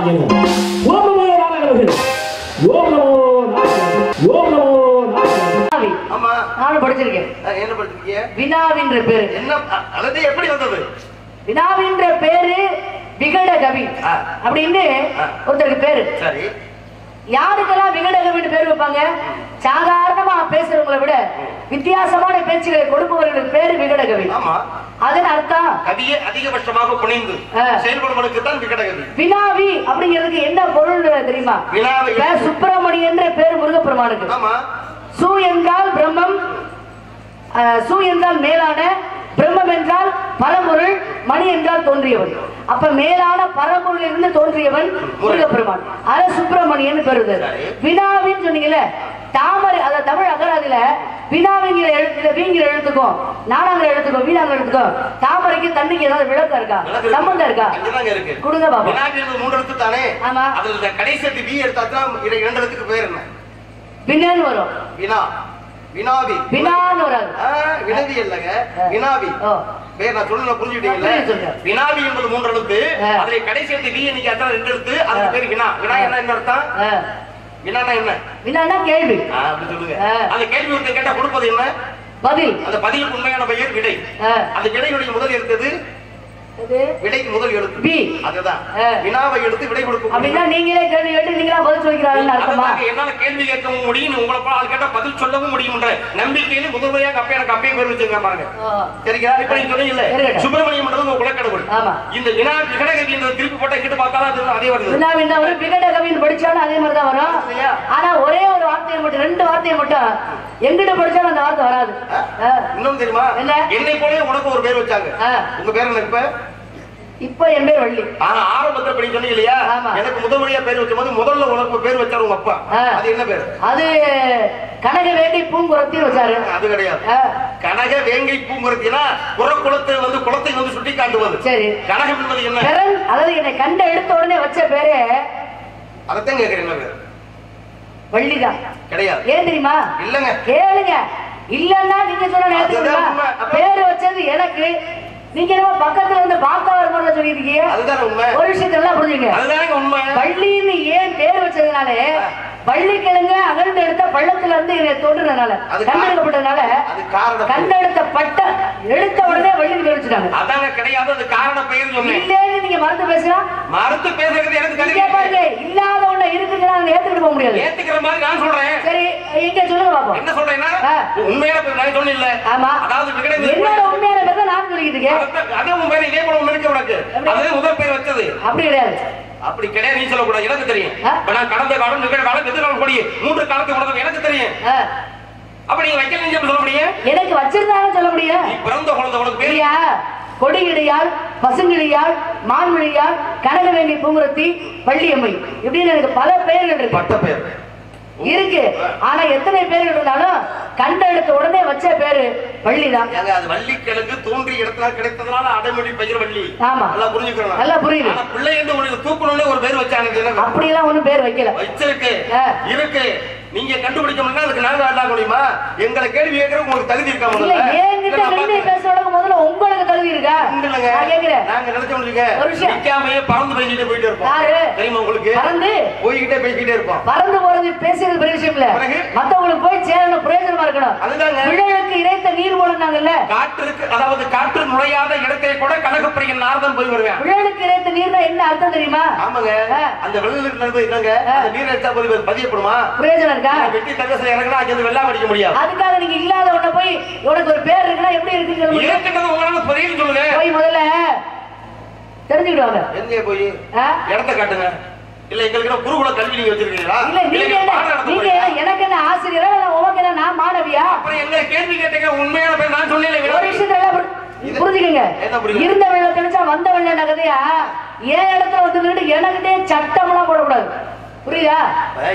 நாராயண ஓம் நமோ நாராயண ஓம் நமோ நாராயண ஓம் நமோ நானும் படிச்சிருக்கேன். என்ன படிச்சிருக்கீங்க? வினாவின்ற பேரு. என்ன அ- அல்லது எப்படி வந்தது? வினாவின்ற பேரு விகட கவி. அப்படின்னு. ஒருத்தருக்கு பேரு. சரி. யாருக்கெல்லாம் விகட கவின்னு பேர் வைப்பாங்க? சாதாரணமா பேசுறவங்களை விட வித்தியாசமான பேச்சுகளை கொடுப்பவர்களுக்கு பேரு விகட கவி ஆமா. அதன் அர்த்தம் கவியை அதிகபட்சமாக புனைந்து ஆ. செயல்படுவனுக்கு தான் விகடகவி. வினாவி அப்படிங்கிறதுக்கு என்ன பொருள் தெரியுமா? வினாவை இப்ப சுப்பிரமணியன்ற பேர் முருகப்பெருமானுக்கு. ஆமா. சு என்றால் பிரம்மம் சு என்றால் மேலான பிரம்மம் என்றால் பரம்பொருள் மணி என்றால் தோன்றியவன். அப்ப மேலான பரம்பொருள் இருந்து தோன்றியவன் முருகப்பெருமான். அத சுப்பிரமணியன் பெறுது. வினாவின்னு சொன்னீங்கல்ல தாமரை அத தமிழ் அகராதியில வினாவிங்கிற எழுத்துல வீங்கிற எழுத்துக்கும் நாடாங்கிற எழுத்துக்கும் வீணாங்கிற எழுத்துக்கும் தாமரைக்கு தண்ணிக்கு ஏதாவது விளக்கம் இருக்கா. சம்பந்தம் இருக்கா. கொடுங்க என்பது மூன்று எழுத்து தானே? ஆமா. அதுல கடைசி எழுத்து வி எடுத்தா தான் இர- இரண்டு எழுத்துக்கு பேர் என்ன? வினான்னு வரும். வினா. வினாவி. வினான்னு வராது. வினதி இல்லைங்க. வினாவி. பேர் நான் சொல்ல புரிஞ்சுட்டீங்கல்ல. வினாவி என்பது மூன்று எழுத்து. அதுல கடைசி எழுத்து வி அதான் ரெண்டு எழுத்து. அதுக்கு பேர் வினா. வினா என்ன என்ன அர்த்தம்? வினானா என்ன? வினான்னா கேள்வி. அப்படி சொல்லுங்க. அந்த கேள்வி ஒருத்தன் கேட்டா கொடுப்பது என்ன? பதில். அந்த பதிலுக்கு உண்மையான பெயர் விடை. அந்த விடையுடைய முதல் எழுத்தது விடைக்கு முதல் எழுத்து. பி அதுதான். ஆ. வினாவை எடுத்து விடை கொடுக்கும் அப்படின்னா நீங்களே கேள்வி கேட்டு நீங்களா பதில் சொல்லிக்கிறாங்கன்னு அர்த்தமா? அதுதாங்க என்னால கேள்வி கேட்கவும் முடியும் உங்களை போல ஆள் கேட்டா பதில் சொல்லவும் முடியும்ன்ற நம்பிக்கையில முதல்வரையாக அப்ப எனக்கு அப்பயே பேர் வச்சுங்க பாருங்க. சரிங்களா? இப்ப நீங்க சொன்னீங்கல்ல. சுப்பிரமணியம் மண்டலம் உங்க குலக்கடவுள் இந்த வினா விகடகவி என்ற திருப்பி போட்டா இங்கிட்டு பார்த்தாலும் அது அதே வருது வினா வினா ஒரு விகட கவின்னு படிச்சாலும் அதே மாதிரி தான் வரும்? ஆனா ஒரே ஒரு வார்த்தையை மட்டும் ரெண்டு வார்த்தையை மட்டும். எங்கிட்ட படிச்சாலும் அந்த வார்த்தை வராது. இன்னும் தெரியுமா? என்ன? என்னை போலவே உனக்கு ஒரு பேர் வச்சாங்க. உங்க பேர் என்ன இப்ப? இப்ப என் பேர் வள்ளி. ஆனா ஆரம்பத்துல படி சொன்னீங்க இல்லையா. எனக்கு முதல் வழியா பேர் வச்ச போது முதல்ல உனக்கு பேர் வச்சாரு உங்க அப்பா. அது என்ன பேர்? அது கனக வேண்டி பூங்குரத்தி வச்சாரு அது கிடையாது. கனக வேங்கை பூங்குறத்தினா புறக்குளத்தை வந்து குளத்தை வந்து சுட்டி காட்டுவது சரி. கனகம் என்பது என்ன? அதாவது என்னை கண்ட எடுத்த உடனே வச்ச பேரு அதைத்தான் கேட்கிறேன் என்ன பேர்? வள்ளிதான் கிடையாது. ஏன் தெரியுமா? இல்லங்க. கேளுங்க. இல்லன்னா நீங்க சொன்ன பேரு வச்சது எனக்கு. நீங்க என்னமோ பக்கத்துல வரும்போது சொல்லியிருக்கீங்க. அதுதான் உண்மை. ஒரு விஷயத்த எல்லாம் புரிஞ்சுங்க பள்ளின்னு ஏன் பேர் வச்சதுனாலே பள்ளி கிழங்கு அகழ்ந்து எடுத்த பள்ளத்துல இருந்து என்னை தோன்றதுனால அது கண்டெடுக்கப்பட்டதுனால அது கண்டெடுத்த பட்ட எடுத்த உடனே வள்ளின்னு பேர் வச்சுட்டாங்க அதாங்க கிடையாது அது காரண பெயர் இல்லேன்னு நீங்க மறந்து பேசுறா? மறுத்து பேசுறது எனக்கு பாருங்க இல்லாத ஒண்ணு இருக்குதுன்னா அதை ஏத்துக்கிட்டு போக முடியாது. ஏத்துக்கிற மாதிரி நான் சொல்றேன். சரி எங்க சொல்லுங்க பாப்போம். என்ன சொல்றேன்னா. உண்மையான பேர் நான் சொன்னேன் இல்ல ஆமா. அதாவது என்னோட உண்மையான பேர் தான் நான் சொல்லிக்கிட்டு இருக்கேன். அதே உன் பேர் இதே போல ஒண்ணு இருக்கு உனக்கு. அதுவே முதல் பேர் வச்சது. அப்படி கிடையாது. அப்படி கிடையாது நீ சொல்லக்கூடாது. எனக்கு தெரியும். இப்ப நான் கடந்த காலம் நிகழ் காலம் எதிர்காலம் படி மூன்று காலத்துக்கு உனக்கு எனக்கு தெரியும். அப்ப நீங்க வைக்கல நீங்க சொல்ல முடியும்? எனக்கு வச்சிருந்தாலும் சொல்ல முடியும் பிறந்த குழந்தை உனக்கு பேர்? இல்லையா? கொடியிடையாள் பசுங்கிழியாள் மான்மொழியாள் கனகவேணி பூங்குரத்தி பள்ளியம்மை இப்படின்னு எனக்கு பல பெயர்கள் இருக்கு. பட்ட பேர் இருக்கு. ஆனா எத்தனை பேர்கள் இருந்தாலும் கண்ட எடுத்த உடனே வச்ச பேரு வள்ளிதான். ஏங்க அது வள்ளி கிழங்கு தோன்றிய இடத்துல கிடைத்ததுனால அடைமொழி பெயர் வள்ளி. ஆமா. நல்லா புரிஞ்சுக்கிறோம் நல்லா புரியுது. பிள்ளை என்று உனக்கு தூக்கணும்னு ஒரு பேர் வச்சாங்க இது என்ன? அப்படியெல்லாம் ஒண்ணும் பேர் வைக்கல. வச்சிருக்கு. இருக்கு. நீங்க கண்டுபிடிக்க முடியல அதுக்கு நாங்க என்ன முடியுமா எங்களை கேள்வி கேட்கற உங்களுக்கு தகுதி இருக்கா முதல்ல? என்கிட்ட. பேசுறவங்க முதல்ல உங்களுக்கு தகுதி இருக்கா? இல்லைங்க. நாங்க நினைச்சோம் விஷயம். நிக்காமையே பறந்து பேசிட்டே போயிட்டே இருப்போம்? தெரியுமா உங்களுக்கு? பறந்து? போய்கிட்டே பேசிக்கிட்டே இருப்போம். பறந்து போறது பேசுறது பெரிய விஷயம் இல்ல? மத்தவங்களுக்கு போய் சேரணும் பிரயோஜனமா இருக்கணும். அதுதாங்க. விழலுக்கு இறைத்த நீர் போடுனாங்கல்ல காற்றுக்கு அதாவது காற்று நுழையாத இடத்தை கூட கனகப்பிரியன் நாரதன் போய் வருவேன். விழலுக்கு இறைத்த நீர்னா என்ன அர்த்தம் தெரியுமா? ஆமாங்க. அந்த நடந்தது என்னங்க? அந்த நீர் அடிச்சா போய் பதியப்படுமா? பிரயோஜனம் இருக்கா? வெட்டி தங்கசை இறங்கினா அங்க இருந்து வெள்ளம் அடிக்க முடியாது. அதுக்காக நீங்க இல்லாத போய் உனக்கு ஒரு பேர் இருக்குன்னா எப்படி இருக்குன்னு சொல்ல முடியும்? ஏற்கனவே உங்களால புரியுது சொல்லுங்க. போய் முதல்ல தெரிஞ்சுக்கிடுவாங்க. எங்க போய்? ஆ? இடத்த காட்டுங்க. இல்ல எங்களுக்கு என்ன குருகுல கல்வி நீங்க வச்சிருக்கீங்களா? இல்ல நீங்க இல்ல என்ன பாடம் நடத்த நீங்க போறீங்களா? என்ன- எனக்கு என்ன ஆசிரியரா இல்ல உனக்கு என்ன நான் மாணவியா? அப்புறம் எங்க கேள்வி கேட்டீங்க? உண்மையான பேர் நான் சொன்னேன் ஒரு விஷயத்துல எல்லாம் புரிஞ்சுக்கங்க? இருந்த வெள்ளம் தெளிச்சா வந்த வெள்ளம் நகதையா ஏன் இடத்துல வந்து நின்று எனக்கிட்டே சட்டம்லாம் போடக்கூடாது. புரியுதா?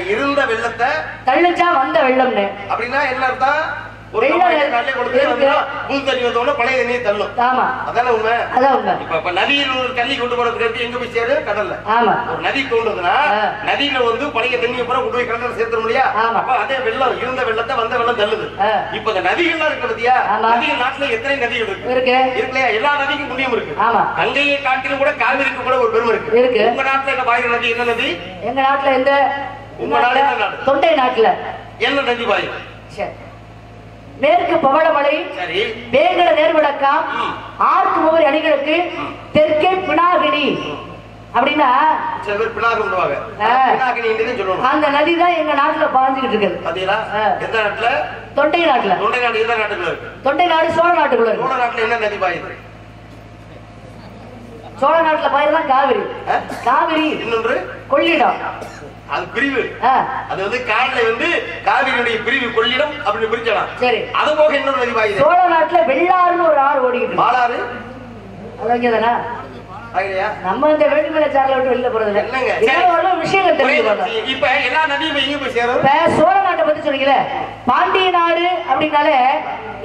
இருந்த வெள்ளத்தை தள்ளிச்சா வந்த வெள்ளம்னு. அப்படின்னா என்ன அர்த்தம்? புது தண்ணி வந்தோடனே பழைய தண்ணியை தள்ளும் ஆமா. அதானே உண்மை? அதான் உண்மை. இப்ப இப்ப நதியில் ஒரு தண்ணி கொண்டு போறதுக்கு எங்க போய் கடல்ல. ஆமா. ஒரு நதி தோன்றுதுன்னா. நதியில வந்து பழைய தண்ணியை பூரா கொண்டு போய் கடல்ல சேர்த்துரும் இல்லையா ஆமா. அப்ப அதே வெள்ளம் இருந்த வெள்ளத்தை வந்த வெள்ளம் தள்ளுது. இப்ப இந்த நதிகள்லாம் இருக்கு பத்தியா. நதிகள் நாட்டுல எத்தனை நதிகள் இருக்கு? இருக்கு. எல்லா நதிக்கும் புண்ணியம் இருக்கு. ஆமா. கங்கையை காட்டிலும் கூட காவிரிக்கு கூட ஒரு பெருமை இருக்கு. உங்க நாட்டுல என்ன பாயுற நதி என்ன நதி? எங்க நாட்டுல எந்த உங்க நாடு? தொண்டை நாட்டுல. என்ன நதி சரி. மேற்கு பவளமலை வேங்கட நேர்விளக்கம் ம். ஆர்க்கு மூவர் அடிகளுக்கு தெற்கே பினாகினி. அப்படின்னா சில பேர் சொல்லணும். அந்த நதி தான் எங்க நாட்டுல பாஞ்சுக்கிட்டு இருக்குது. பாத்தீங்களா ஆ. எந்த நாட்டுல? தொண்டை நாட்டுல. தொண்டை நாடு எந்த நாட்டுல இருக்கு. தொண்டை நாடு சோழ நாட்டுக்குள்ள இருக்கு. சோழ நாட்டுல என்ன நதி பாயுது? சோழ நாட்டுல பயிர்தான் காவிரி? காவிரி இன்னொன்று? கொள்ளிடம். அது பிரிவு. அது வந்து காடுல வந்து காவிரியுடைய பிரிவு கொள்ளிடம் அப்படின்னு பிரிச்சலாம் சரி. அது போக இன்னொரு நதி சோழ நாட்டுல வெள்ளாறுன்னு ஒரு ஆறு ஓடிக்கிட்டு பாலாறு அது இங்கதானா ஆகலையா நம்ம இந்த வேண்டுமலை சாரில் விட்டு வெளியில போறது என்னங்க? இல்லை சரி. ஒரு விஷயங்கள் தெரிஞ்சுக்கோங்க இப்ப எல்லா நதியும் எங்க போய் சேரும்? இப்ப சோழ நாட்டை பத்தி சொன்னீங்கல்ல பாண்டிய நாடு அப்படின்னாலே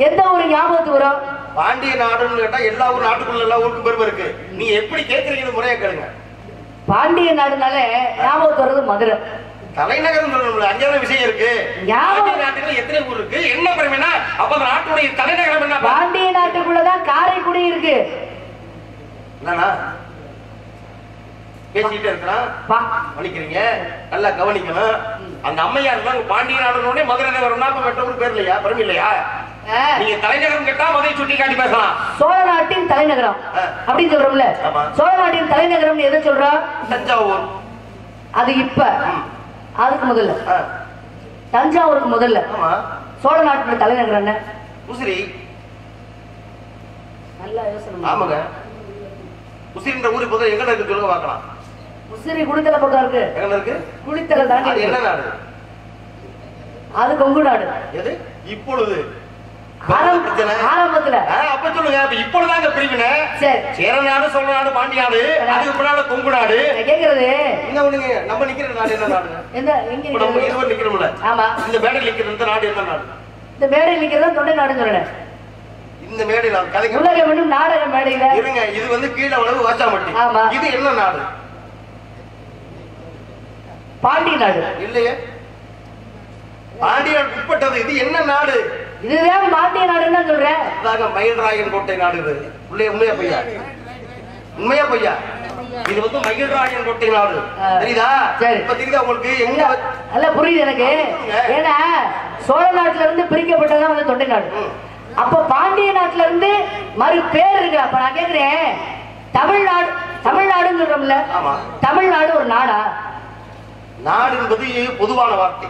எந்த ஒரு ஞாபகத்துக்கு வரும்? பாண்டிய நாடுன்னு கேட்டா எல்லா ஊர் நாட்டுக்குள்ள எல்லா ஊருக்கும் பெருமை இருக்கு. நீங்க எப்படி கேக்குறீங்கன்னு முறையா கேளுங்க. பாண்டிய நாடுனாலே ஞாபகத்துக்கு வர்றது மதுரை தலைநகரம் சொல்லணும்ல அஞ்சாவது விஷயம் இருக்கு? ஞாபகம். நாட்டுல எத்தனை ஊர் இருக்கு? என்ன பெருமைனா? அப்ப அந்த நாட்டுடைய தலைநகரம் என்ன? பாண்டிய நாட்டுக்குள்ளதான் காரைக்குடி இருக்கு. என்னன்னா பேசிக்கிட்டே இருக்கிறான் பா- கவனிக்கிறீங்க? நல்லா கவனிக்கணும். அந்த அம்மையார் தான் பாண்டிய நாடுனோடனே மதுரை நகரம்னா அப்ப ஊர் பேர் இல்லையா? பெருமை இல்லையா? நீங்க தலைநகரம் கேட்டா மதுரை சுட்டி காட்டி பேசலாம். சோழ நாட்டின் தலைநகரம். அப்படின்னு சொல்றோம்ல. சோழ நாட்டின் தலைநகரம் எதை சொல்றோம் தஞ்சாவூர். அது இப்ப. அதுக்கு முதல்ல. தஞ்சாவூருக்கு முதல்ல. ஆமா. சோழ நாட்டோட தலைநகரம் என்ன? உசிரி நல்லா யோசனை. ஆமாங்க. உசிரின்ற ஊர் இப்போதான் எங்க இருக்கு சொல்லுங்க பார்க்கலாம். உசிறி குளித்தலை பக்கம் இருக்கு. எங்க இருக்கு? குளித்தலை தாண்டி என்ன. நாடு? அது கொங்கு நாடு. எது? இப்பொழுது. ஆரம்பத்துல அப்ப சொல்லுங்க அப்ப இப்பொழுதாங்க பிரிவினை. சரி. சேர நாடு சோழ நாடு பாண்டி நாடு அதுக்கு பின்னால கொங்கு நாடு. கேக்குறது? என்ன ஒண்ணுங்க நம்ம நிக்கிற நாடு என்ன நாடு? எங்க இப்ப நம்ம? இருவர் நிக்கிறோம்ல. ஆமா. இந்த மேடையில் நிக்கிற இந்த நாடு என்ன நாடு? இந்த மேடையில் நிக்கிறதா தொண்டை நாடுன்னு சொல்றேன். இந்த மேடையில் கதைக்க உலக வேண்டும் நாடக மேடையில. இருங்க இது வந்து கீழே உழவு வாச்சாமட்டி ஆமா. இது என்ன நாடு? பாண்டிய நாடு. இல்லையே. பாண்டிய நாடு உட்பட்டது இது என்ன நாடு? இதுதான் பாண்டிய நாடுன்னு சொல்றேன் அதாக மயில்ராயன் கோட்டை நாடு உள்ளே உண்மையா பையா? உண்மையா பையா? இது வந்து மயில்ராயன் கோட்டை நாடு. தெரியுதா? சரி. இப்ப தெரியுதா உங்களுக்கு? எங்க நல்லா புரியுது எனக்கு. ஏன்னா சோழ நாட்டுல இருந்து பிரிக்கப்பட்டதான் வந்து தொண்டை நாடு. அப்ப பாண்டிய நாட்டுல இருந்து மறு பேர் இருக்கு அப்ப நான் கேக்குறேன். தமிழ்நாடு தமிழ்நாடுன்னு சொல்றோம்ல. ஆமா. தமிழ்நாடு ஒரு நாடா? நாடு என்பது பொதுவான வார்த்தை.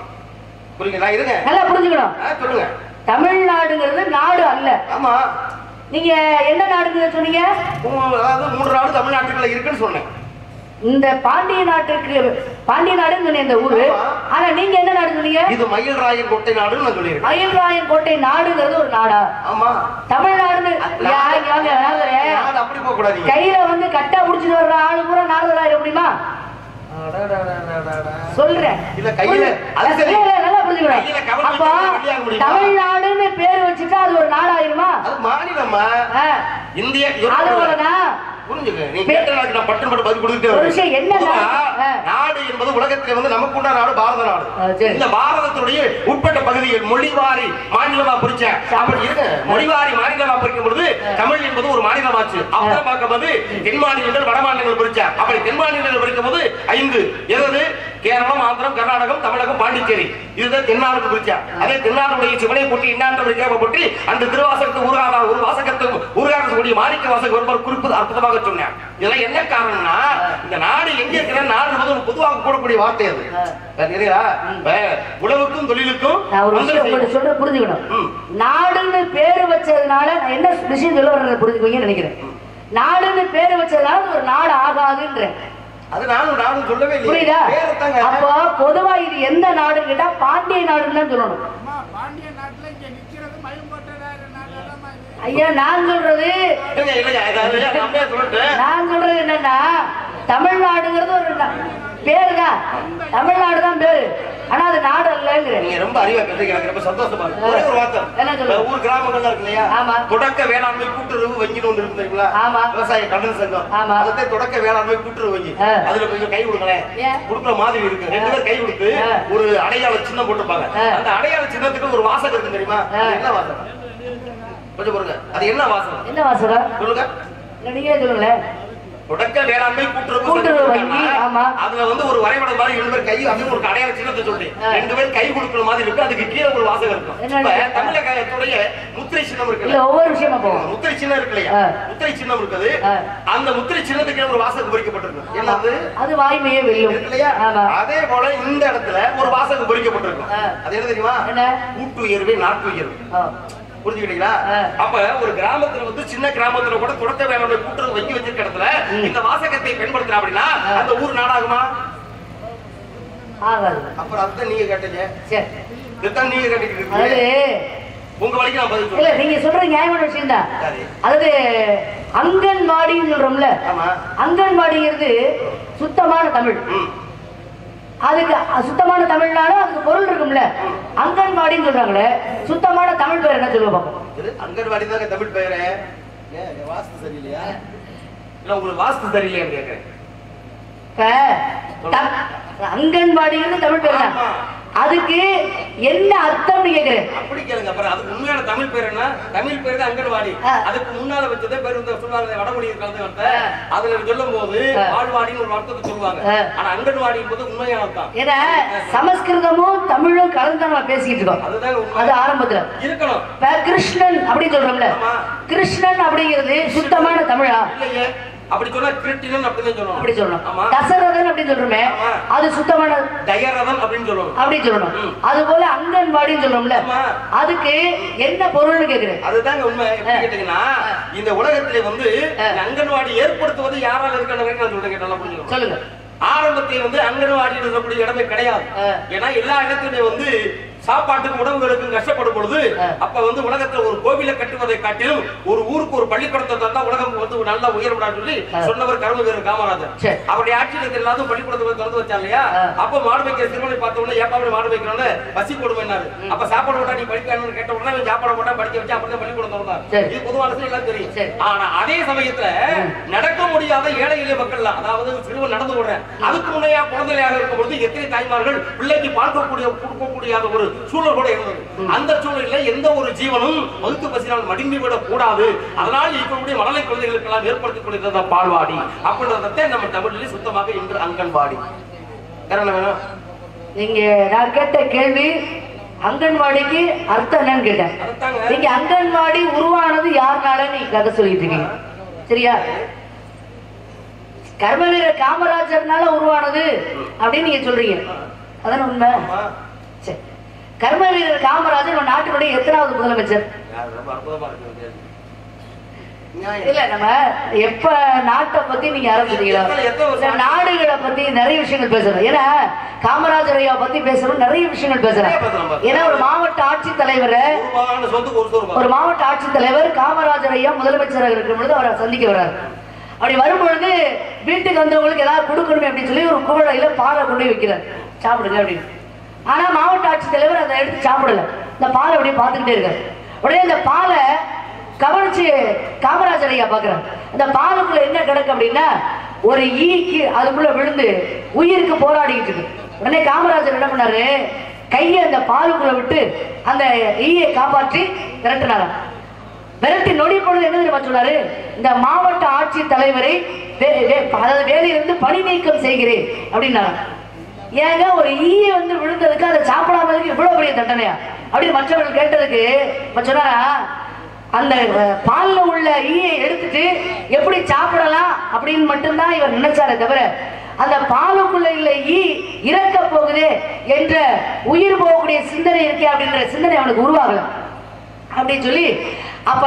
புரியுங்களா இருங்க. நல்லா புரிஞ்சுக்கணும். சொல்லுங்க. தமிழ்நாடுங்கிறது நாடு அல்ல. ஆமா. நீங்க என்ன நாடுன்னு சொன்னீங்க? அதாவது மூன்று நாடு தமிழ்நாட்டுக்குள்ள இருக்குன்னு சொன்னேன். இந்த பாண்டிய நாட்டுக்கு பாண்டிய நாடுன்னு இந்த ஊரு. ஆனா நீங்க என்ன நாடு சொன்னீங்க? இது மயில்ராயன் கோட்டை நாடுன்னு நான் சொல்லியிருக்கேன். மயில்ராயன் கோட்டை நாடுங்கிறது ஒரு நாடா? ஆமா. தமிழ்நாடுன்னு அப்படி போக கூடாது. கையில வந்து கட்டா புடிச்சிட்டு வர்ற ஆளு பூரா நாரதராயிர முடியுமா? சொல்றேன் இல்ல, கையில, நல்லா புரிஞ்சுக்கணும். கையில கவர் அப்போ வச்சு வெளியாக முடியுமா? தமிழ்நாடுன்னு பேர் வச்சுட்டா அது ஒரு நாடாயிருமா? மாநிலமா? இந்திய புரிஞ்சுங்க நீ கேட்ட நாளுக்கு நான் பட்டு பட்டு பதில் கொடுத்துட்டே ஒரு நாடு என்பது உலகத்தில் வந்து நமக்கு உண்டான நாடு பாரத நாடு. இந்த பாரதத்துடைய உட்பட்ட பகுதியில் மொழிவாரி மாநிலமா பிரிச்ச அப்படி இருங்க. மொழிவாரி மாநிலமா பிரிக்கும் பொழுது தமிழ் என்பது ஒரு மாநிலமாச்சு. அப்புறம் பார்க்கும்போது தென் மாநிலங்கள் வட மாநிலங்கள் பிரிச்ச அப்படி தென் மாநிலங்கள் பிரிக்கும் போது ஐந்து. எதாவது கேரளம் ஆந்திரம் கர்நாடகம் தமிழகம் பாண்டிச்சேரி. இதுதான் தென்னாடுக்கு பிரிச்சா அதே தென்னாடுடைய சிவனை போட்டி இன்னாண்டு கேம போட்டி அந்த திருவாசகத்து ஊராக ஒரு வாசகத்துக்கு ஊராக கூடிய மாணிக்க வாசகம் ஒருவர் குறிப்பு அற்புதமாக சொன்னேன் இதெல்லாம் என்ன காரணம்னா இந்த நாடு எங்க இருக்கிற நாடு என்பது ஒரு பொதுவாக கூடக்கூடிய வார்த்தை அது. இப்ப உழவுக்கும் தொழிலுக்கும் சொல்ற புரிஞ்சுக்கணும். நாடுன்னு பேரு வச்சதுனால நான் என்ன விஷயம் சொல்ல வர்றதை புரிஞ்சுக்குவீங்கன்னு நினைக்கிறேன். நாடுன்னு பேரு வச்சதுனால ஒரு நாடு ஆகாதுன்றேன். அது நானும் நானும் சொல்லவே புரியுதா? அப்போ பொதுவா இது எந்த நாடுன்னு கேட்டா பாண்டிய நாடுன்னு தான் சொல்லணும் அம்மா, பாண்டிய நாட்டுல இங்க நிக்கிறது மயம்போட்டதாரு நாடெல்லாம் இது. ஐயா நான் சொல்றது நான் சொல்றது என்னன்னா தமிழ்நாடுங்கிறது ஒரு நா- பேரு தான் தமிழ்நாடு தான் பேரு ஆனா அது நாடு அல்ல வாசகங்கிறேன் நீங்க ரொம்ப அறிவா பேசுறீங்க எனக்கு ரொம்ப சந்தோஷமா இருக்கு ஒரே வார்த்தை என்ன? இப்ப ஊர் கிராமங்கள்லாம் இருக்கு இல்லையா ஆமா. தொடக்க வேளாண்மை கூட்டுறவு வங்கின்னு ஒன்று ஆமா. விவசாய கடன் சங்கம் ஆமா. அதத்தை தொடக்க வேளாண்மை கூட்டுறவு வங்கி. அதுல கொஞ்சம் கை கொடுங்களேன்? கொடுக்குற மாதிரி இருக்கு ரெண்டு பேர் கை கொடுத்து ஆ. ஒரு அடையாள சின்னம் போட்டிருப்பாங்க. அந்த அடையாள சின்னத்துக்கு ஒரு வாசகம் இருக்கு தெரியுமா. அது என்ன வாசகம் கொஞ்சம் பாருங்க அது என்ன வாசகம்? என்ன வாசகம்? சொல்லுங்க. நீங்களே சொல்லுங்களேன் தொடக்க வேளாண்மை கூட்டுறவு வங்கி. ஆமா. அதுல வந்து ஒரு வரைபடம் மாதிரி ரெண்டு பேர் கை அது ஒரு அடையாள சின்னத்தை சொல்லி ஆ. ரெண்டு பேர் கை கொடுக்குற மாதிரி இருக்கு. அதுக்கு கீழே ஒரு வாசகம் இருக்கும். இருக்கு? தமிழகத்துடைய முத்திரை சின்னம் இல்ல இருக்குல்ல ஒவ்வொரு விஷயமா முத்திரை சின்னம் இருக்கு இல்லையா. முத்திரை சின்னம் இருக்குது. அந்த முத்திரை சின்னத்துக்கு ஒரு வாசகம் பொறிக்கப்பட்டிருக்கு என்னது? அது வாய்மையே இருக்கு இல்லையா? அதே போல இந்த இடத்துல ஒரு வாசகம் பொறிக்கப்பட்டிருக்கும். அது என்ன தெரியுமா? என்ன? கூட்டுயர்வே நாட்டுயர்வு ஆ. புரிஞ்சுக்கிட்டீங்களா. அப்ப ஒரு கிராமத்துல வந்து சின்ன கிராமத்துல கூட தொடக்க வேளாண்மை கூட்டுறவு வங்கி வச்சிருக்க இடத்துல இந்த வாசகத்தை பயன்படுத்தினா அப்படின்னா அந்த ஊர் நாடாகுமா? அப்புறம் அதுதான் நீங்க கேட்டீங்க. இதுதான் நீங்க இருக்கீங்க. உங்க வரைக்கும் நான் பதில் இல்ல நீங்க சொல்றது நியாயமான விஷயம் தான். அதாவது அங்கன்வாடின்னு சொல்றோம்ல. ஆமா. அங்கன்வாடிங்கிறது சுத்தமான தமிழ். அதுக்கு சுத்தமான தமிழ்னாலும் அதுக்கு பொருள் இருக்கும்ல. அங்கன்வாடின்னு சொல்றாங்களே சுத்தமான தமிழ் பேர் என்ன இது அங்கன்வாடி தாங்க தமிழ் என் வாஸ்து சரியில்லையா? இல்ல உங்களுக்கு வாஸ்து சரியில்லையான்னு கேக்குறேன். அங்கன்வாடிங்கிறது தமிழ் பேர் தான். அதுக்கு என்ன அர்த்தம்னு கேக்குறேன். அப்படி கேளுங்க அப்புறம் அதுக்கு உண்மையான தமிழ் பேர் என்ன? தமிழ் பேர் தான் அங்கன்வாடி. அதுக்கு முன்னால வச்சதே பேர் இந்த சொல்லுவாங்க வடமொழி கலந்து வார்த்தை. அதுல சொல்லும் போது. பால்வாடின்னு ஒரு வார்த்தை சொல்லுவாங்க. ஆனா அங்கன்வாடி என்பது உண்மையான அர்த்தம் ஏன்னா சமஸ்கிருதமும் தமிழும் கலந்து நம்ம பேசிக்கிட்டு இருக்கோம். அதுதான் அது ஆரம்பத்துல. இருக்கணும். கிருஷ்ணன் அப்படின்னு சொல்றோம்ல. கிருஷ்ணன் அப்படிங்கிறது சுத்தமான தமிழா? இல்லையே. அப்படி சொன்னா கிருட்டினன் அப்படின்னு சொல்லணும். அப்படி சொல்லணும். ஆமா. தசரதன் அப்படின்னு சொல்றோமே. அது சுத்தமான தயரதன் அப்படின்னு சொல்லணும். அப்படின்னு சொல்லணும். அது போல அங்கன்வாடின்னு சொல்றோம்ல. அதுக்கு என்ன பொருள்னு கேக்குறேன். அதுதாங்க உண்மை. கேட்டீங்கன்னா இந்த உலகத்திலே வந்து அங்கன்வாடி ஏற்படுத்துவது யாரால வரைக்கும் நான் சொல்றேன் நல்லா புரிஞ்சுக்கணும் சொல்லுங்க. ஆரம்பத்தில் வந்து அங்கன்வாடி இருக்கக்கூடிய இடமே கிடையாது. ஏன்னா எல்லா இடத்துலயும் வந்து சாப்பாட்டுக்கும் உணவுகளுக்கும் கஷ்டப்படும் பொழுது. அப்ப வந்து உலகத்துல ஒரு கோவிலை கட்டுவதை காட்டிலும் ஒரு ஊருக்கு ஒரு பள்ளிக்கூடத்தை தந்தா உலகம் வந்து நல்லா உயர்விடான்னு சொல்லி. சொன்னவர் கரும வீரர் காமராஜர். அவருடைய ஆட்சியில் எல்லாரும் பள்ளிக்கூடத்தை திறந்து வச்சா இல்லையா. அப்ப மாடு வைக்கிற சிறுவனை பார்த்த உடனே ஏப்பா அப்படி மாடு வைக்கிறோன்னு பசி கொடுமைனாரு அப்ப சாப்பாடு போட்டா நீ படிக்கணும்னு கேட்ட உடனே சாப்பாடு போட்டா படிக்க வச்சு அப்படிதான் பள்ளிக்கூடம் திறந்தார். இது பொதுவான எல்லாம் தெரியும். ஆனா அதே சமயத்துல நடக்க முடியாத ஏழை எளிய மக்கள் அதாவது சிறுவன் நடந்து விடுறேன் அதுக்கு முன்னையா குழந்தையாக இருக்கும் பொழுது எத்தனை தாய்மார்கள் பிள்ளைக்கு பார்க்கக்கூடிய கொடுக்கக்கூடிய ஒரு சூழல் கூட இருந்தது அந்த சூழலில் எந்த ஒரு ஜீவனும் வகுத்து பசினால் மடிந்து விடக் கூடாது. அதனால் இருக்கக்கூடிய மழலை குழந்தைகளுக்கெல்லாம் ஏற்படுத்திக் கொண்டிருந்த பால்வாடி அப்படின்றதை நம்ம தமிழில் சுத்தமாக இன்று அங்கன்வாடி. வேணும்? நீங்க நான் கேட்ட கேள்வி அங்கன்வாடிக்கு அர்த்தம் என்னன்னு கேட்டேன். நீங்க அங்கன்வாடி உருவானது யாருனால நீங்க கதை சொல்லிட்டு இருக்கீங்க. சரியா? கர்மவீரர் காமராஜர்னால உருவானது அப்படின்னு நீங்க சொல்றீங்க. அதான உண்மை? கர்மவீரர் காமராஜர் நம்ம நாட்டினுடைய எத்தனாவது முதலமைச்சர். இல்ல நம்ம எப்ப நாட்டை பத்தி நீங்க ஆரம்பிச்சீங்களோ நாடுகளை பத்தி நிறைய விஷயங்கள் பேசணும் ஏன்னா காமராஜர் ஐயா பத்தி பேசணும் நிறைய விஷயங்கள் பாரு. ஏன்னா ஒரு மாவட்ட ஆட்சித்தலைவரை ஒரு மாவட்ட ஆட்சித்தலைவர் காமராஜர் ஐயா முதலமைச்சராக இருக்கும் பொழுது அவரை சந்திக்க வர்றாரு. அப்படி வரும்பொழுது வீட்டுக்கு வந்தவங்களுக்கு ஏதாவது கொடுக்கணுமே அப்படின்னு சொல்லி ஒரு குவளையில பாலை கொண்டு வைக்கிறார். சாப்பிடுங்க அப்படின்னு. ஆனா மாவட்ட ஆட்சித்தலைவர் அதை எடுத்து சாப்பிடல. இந்த பாலை அப்படியே பார்த்துக்கிட்டே இருக்காரு. உடனே இந்த பாலை கவனிச்சு காமராஜர் ஐயா பாக்குறாங்க அந்த பாலுக்குள்ள என்ன கிடக்கு அப்படின்னா ஒரு ஈக்கு அதுக்குள்ள விழுந்து உயிருக்கு போராடிக்கிட்டு இருக்கு. உடனே காமராஜர் என்ன பண்ணாரு? கையை அந்த பாலுக்குள்ள விட்டு அந்த ஈயை காப்பாற்றி விரட்டினாராம் விரட்டி நொடி பொழுது என்ன தெரியுமா சொன்னாரு? இந்த மாவட்ட ஆட்சி தலைவரை அதாவது வேலையிலிருந்து பணி நீக்கம் செய்கிறேன் அப்படின்னாராம் ஏங்க ஒரு ஈய வந்து விழுந்ததுக்கு அதை சாப்பிடாமதுக்கு இவ்வளவு பெரிய தண்டனையா? அப்படின்னு மற்றவர்கள் கேட்டதுக்கு சொன்னாரா அந்த பாலில் பால்ல உள்ள ஈயை எடுத்துட்டு எப்படி சாப்பிடலாம் அப்படின்னு மட்டும்தான் இவர் நினைச்சாரே தவிர அந்த பாலுக்குள்ள இல்லை ஈ இறக்க போகுது என்ற உயிர் போகக்கூடிய சிந்தனை இருக்கே அப்படின்ற சிந்தனை அவனுக்கு உருவாகல. அப்படின்னு சொல்லி அப்ப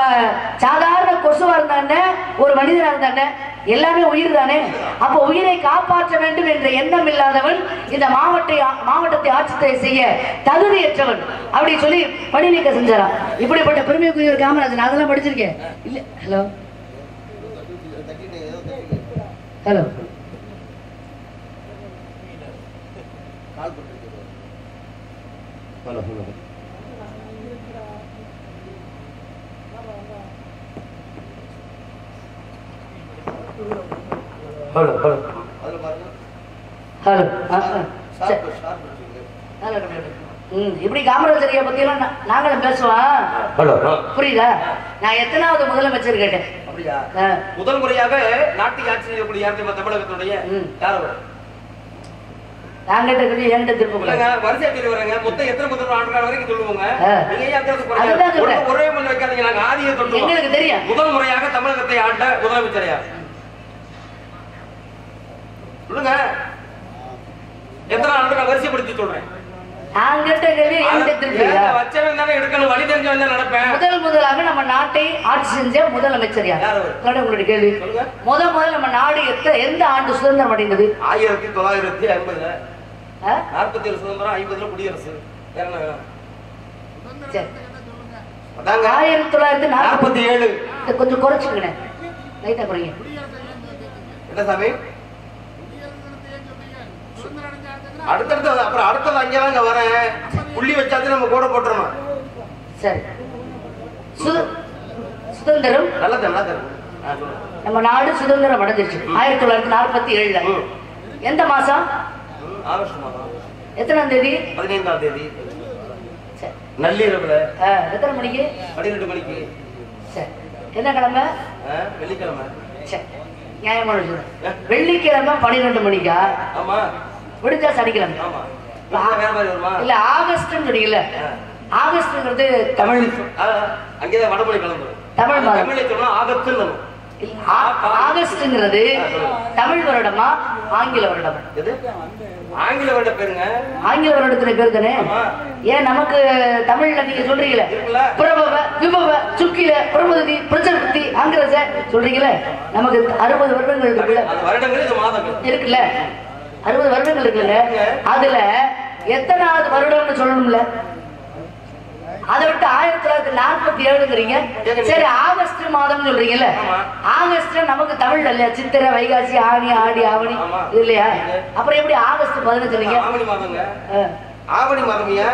சாதாரண கொசுவா இருந்தானே ஒரு மனிதனா இருந்தானே எல்லாமே உயிர் தானே அப்ப உயிரை காப்பாற்ற வேண்டும் என்ற எண்ணம் இல்லாதவன் இந்த மாவட்ட மாவட்டத்தை ஆட்சி செய்ய தகுதியற்றவன். அப்படி சொல்லி பணி நீக்க செஞ்சாராம். இப்படிப்பட்ட பெருமைக்குரிய காமராஜர் நான் அதெல்லாம் படிச்சிருக்கேன். இல்ல hello? Hello? Hello hello. Hello ஆ, ஆ. சரி. நல்ல கம்பெனி. ம் இப்படி காமராஜர் ஐயா பத்தியெல்லாம் நா- நாங்களும் பேசுவோம் ஹலோ புரியுதா நான் எத்தனாவது முதலமைச்சர் கேட்டேன் ஆ. முதல் முறையாக நாட்டை ஆட்சி செய்யக்கூடிய யார் தெரியுமா தமிழகத்துடைய. யார் அவர்? நான் கேட்ட கேள்வி என்கிட்ட திரும்ப இல்லைங்க, வரிசையா சொல்லி வரேங்க. மொத்தம் எத்தனை முதல்வர் ஆண்டுகால வரைக்கும் சொல்லுவோங்க. ஆ. நீங்க ஏன். ஒரே- மணி வைக்காதீங்க, நாங்க ஆதியை. எங்களுக்கு தெரியும். முதல் முறையாக தமிழகத்தை ஆண்ட முதலமைச்சர் யார்? சொல்லுங்க. எத்தனை ஆண்டுகள் வரிசைப்படுத்தி சொல்றேன். நான் வழி தெரிஞ்சவன் நடப்பேன். முதல் முதலாக நம்ம நாட்டை ஆட்சி செஞ்ச முதலமைச்சர் யார்? உங்களுடைய கேள்வி. சொல்லுங்க. முத முதல்ல நம்ம நாடு எந்த ஆண்டு சுதந்திரம் அடைந்தது? ஆயிரத்தி தொள்ளாயிரத்தி ஐம்பதுல ஆ? நாற்பத்தி ஏழு சுதந்திரம் ஐம்பதுல குடியரசு. ஆயிரத்தி தொள்ளாயிரத்தி நாற்பத்தி ஏழு. கொஞ்சம் குறைச்சுக்கணே லைட்டா குறைங்க. என்ன சாமி சுதந்திரம் அடைஞ்சாங்கன்னா அடுத்தடுத்து அப்புறம் அடுத்தது அங்கேதாங்க வரேன். புள்ளி வச்சாச்சு நம்ம கூட போட்டுறணும். சரி. சுத- சுதந்திரம். ஆ, சொல்லுங்க. நம்ம நாடு சுதந்திரம் அடைஞ்சிருச்சு. ஆயிரத்தி தொள்ளாயிரத்தி நாற்பத்தி ஏழுல. எந்த மாசம்? எத்தனாம் தேதி? பதினைந்தாம் தேதி. சரி. நள்ளிரவுல. எத்தனை மணிக்கு? பன்னிரெண்டு மணிக்கு. சரி. என்ன கிழமை? வெள்ளிக்கிழமை. சரி. நியாயமான வெள்ளிக்கிழமை பன்னிரெண்டு மணிக்கா? ஆமா. விடுஞ்சா சனிக்கிழமை. இல்ல, ஆகஸ்ட்னு சொன்னீங்கல்ல. ஆகஸ்ட்ங்கிறது தமிழ் ஆ, அங்கேதான் வடமொழி கிளம்பு தமிழ் மாதம். தமிழை சொன்னா ஆகத்துன்னு இல்ல, ஆ- ஆகஸ்ட்ங்கிறது தமிழ் வருடமா ஆங்கில வருடமா? ஆங்கில வருட பேருங்க. ஆங்கில வருடத்துல பேர் தானே. ஏன் நமக்கு தமிழ்ல நீங்க சொல்றீங்களே? பிரபவ விபவ சுக்கில பிரமதி பிரஜபதி ஆங்கிரச சொல்றீங்களே நமக்கு அறுபது வருடங்கள் இருக்குல்ல? வருடங்கள் இருக்குல்ல? அறுபது வருடங்கள் இருக்குல்ல? அதுல எத்தனாவது வருடம்னு சொல்லணும்ல? அதை விட்டு ஆயிரத்தி தொள்ளாயிரத்தி நாற்பத்தி ஏழுங்கிறீங்க. சரி ஆகஸ்ட் மாதம் சொல்றீங்கல்ல. ஆகஸ்ட் நமக்கு தமிழ்ல இல்லையா? சித்திரை வைகாசி ஆனி ஆடி ஆவணி இல்லையா? அப்புறம் எப்படி ஆகஸ்ட் பதினஞ்சு சொன்னீங்க? ஆவணி மாதமியா.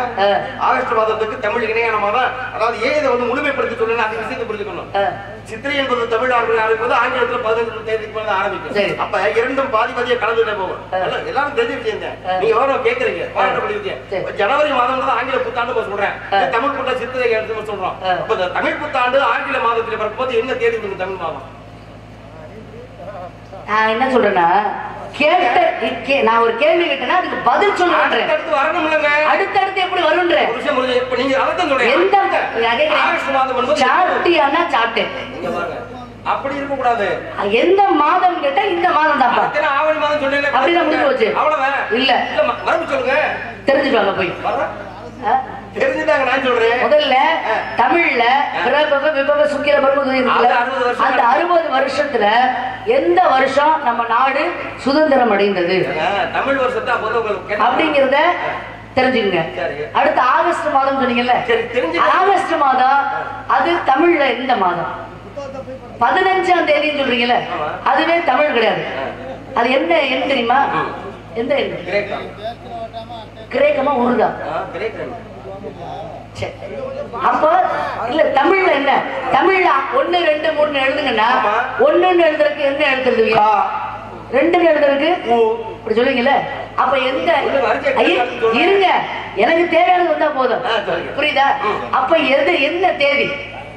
ஆகஸ்ட் மாதத்துக்கு தமிழ் இணையான மாதம் அதாவது ஏன் இதை வந்து முழுமைப்படுத்தி சொல்லணும் அந்த விஷயத்தை புரிஞ்சுக்கணும். சித்திரை என்பது தமிழ் ஆரம்பி ஆரம்பிப்பது ஆங்கிலத்துல பதினஞ்சு தேதிக்கு மேல. ஆரம்பிக்கும் அப்ப இரண்டும் பாதி பாதியா கலந்துட்டே. அல்ல, எல்லாரும் தெரிஞ்ச விஷயம் தான் ஆ. நீங்க எவ்வளவு கேக்குறீங்க பாராட்டப்படி சரி. விஷயம் ஜனவரி மாதம் தான் ஆங்கில புத்தாண்டு சொல்றேன் தமிழ் புத்தாண்டு சித்திரை எடுத்து சொல்றோம். அப்ப தமிழ் புத்தாண்டு ஆங்கில மாதத்துல பிறக்கும்போது என்ன தேதி இருக்கு தமிழ் மாதம் நான் என்ன சொல்றேன்னா கேட்ட நான் ஒரு கேள்வி கேட்டேன்னா அதுக்கு பதில் சொல்லுன்றேன் அடுத்தடுத்து வரணும் இல்லைங்க அடுத்தடுத்து எப்படி வரும்ன்ற. இப்ப நீங்க சொல்றீங்க. எந்த. ஆகஸ்ட் மாதம் இங்க பாருங்க. அப்படி இருக்க கூடாது எந்த மாதம் கேட்டா இந்த மாதம் அத்தனை ஆவணி மாதம் சொன்னீங்களே, அப்படிதான் முடிஞ்சு போச்சு. அவ்வளவுதான் இல்ல. சொல்லுங்க தெரிஞ்சுட்டு போய்? தெரிஞ்சுட்டாங்க நான் சொல்றேன் முதல்ல தமிழ்ல பிரபவ விபவ சுக்கிர பிரபுது இருக்குல்ல? அது 60 வருஷம் அந்த அறுபது வருஷத்துல எந்த வருஷம் நம்ம நாடு சுதந்திரம் அடைந்தது? தமிழ் வருஷத்தை அப்படிங்கறத தெரிஞ்சுக்கங்க. அடுத்து ஆகஸ்ட் மாதம் சொன்னீங்கல்ல? ஆகஸ்ட் மாதம் அது தமிழ்ல எந்த மாதம்? பதினஞ்சாம் தேதின்னு சொல்றீங்கல்ல. அதுவே தமிழ் கிடையாது. அது என்ன எண் தெரியுமா. எந்த. கிரேக்கமா. உருதா? ஆ, கிரேக்கம். சரி. அப்போ இல்ல தமிழ்ல என்ன தமிழ்ல ஒண்ணு ரெண்டு மூணு எழுதுங்கன்னா. ஒண்ணுன்னு எழுதுறதுக்கு என்ன எழுத்து எழுதுவீங்க கா. ரெண்டுன்னு எழுதுறதுக்கு. இப்படி சொல்லுவீங்கல்ல அப்ப எந்த. இருங்க எனக்கு தேவையானது வந்தா போதும். புரியுதா. அப்ப எது என்ன தேதி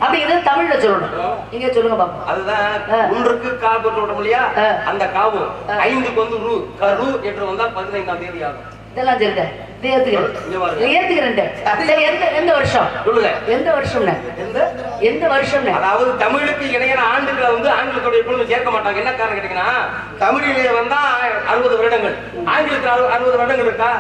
அப்படிங்கறது தமிழ்ல சொல்லணும் நீங்க சொல்லுங்க பாப்போம் அதுதான். ஒன்றுக்கு கா போட்டு விட்டோம் இல்லையா. அந்த காவும் ஆ. ஐந்துக்கு வந்து ரூ கரு என்று வந்தால் பதினைந்தாம் தேதி ஆகும் இதெல்லாம் சரி எந்த வருஷம்? சொல்லுங்க. எந்த வருஷம்னு? எந்த? வருஷம்னு? அதாவது தமிழுக்கு இணையான ஆண்டுகளை வந்து ஆங்கிலத்தோட எப்பொழுதும் சேர்க்க மாட்டாங்க. என்ன காரணம் கேட்டீங்கன்னா தமிழிலே வந்தா அறுபது வருடங்கள். ஆங்கிலத்தில் அறுபது வருடங்கள் இருக்கா?